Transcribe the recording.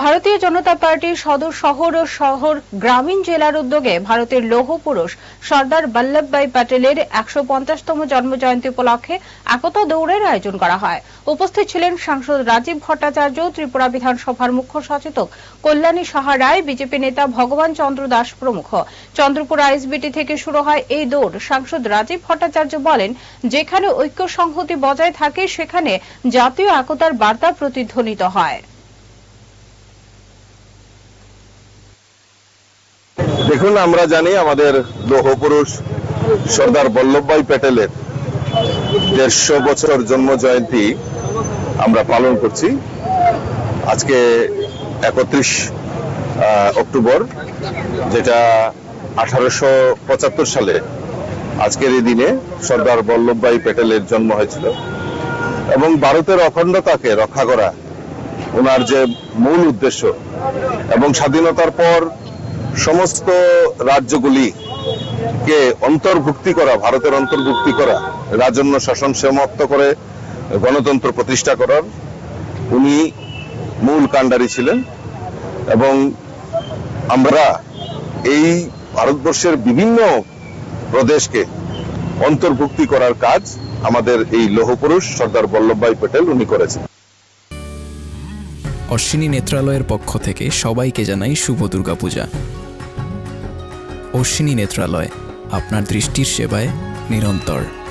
ভারতীয় জনতা পার্টির সদর শহর ও শহর গ্রামীণ জেলার উদ্যোগে ভারতের লৌহ পুরুষ সর্দার বল্লভভাই প্যাটেলের একশো পঞ্চাশতম জন্মজয়ন্তী উপলক্ষে একতা দৌড়ের আয়োজন করা হয়। উপস্থিত ছিলেন সাংসদ রাজীব ভট্টাচার্য, ত্রিপুরা বিধানসভার মুখ্য সচেতক কল্যাণী সাহা রায়, বিজেপি নেতা ভগবান চন্দ্র দাস প্রমুখ। চন্দ্রপুর আইএসবিটি থেকে শুরু হয় এই দৌড়। সাংসদ রাজীব ভট্টাচার্য বলেন, যেখানে ঐক্য সংহতি বজায় থাকে, সেখানে জাতীয় একতার বার্তা প্রতিধ্বনিত হয়। দেখুন, আমরা জানি আমাদের লৌহ পুরুষ সর্দার বল্লভভাই প্যাটেলের দেড়শো বছর জন্ম জয়ন্তী আমরা পালন করছি। আজকে একত্রিশ অক্টোবর, যেটা আঠারোশো পঁচাত্তর সালে আজকের এই দিনে সর্দার বল্লভভাই প্যাটেলের জন্ম হয়েছিল। এবং ভারতের অখণ্ডতাকে রক্ষা করা ওনার যে মূল উদ্দেশ্য এবং স্বাধীনতার পর সমস্ত রাজ্যগুলি কে অন্তর্ভুক্তি করা, ভারতের অন্তর্ভুক্তি করা, রাজন্য শাসন সমাপ্ত করে গণতন্ত্র প্রতিষ্ঠা করার উনি মূল কাণ্ডারি ছিলেন এবং আমরা এই ভারতবর্ষের বিভিন্ন প্রদেশকে অন্তর্ভুক্তি করার কাজ আমাদের এই লৌহপুরুষ সর্দার বল্লভভাই প্যাটেল উনি করেছেন। অশ্বিনী নেত্রালয়ের পক্ষ থেকে সবাইকে জানাই শুভ দুর্গাপূজা। অশ্বিনী নেত্রালয় আপনার দৃষ্টির সেবায় নিরন্তর।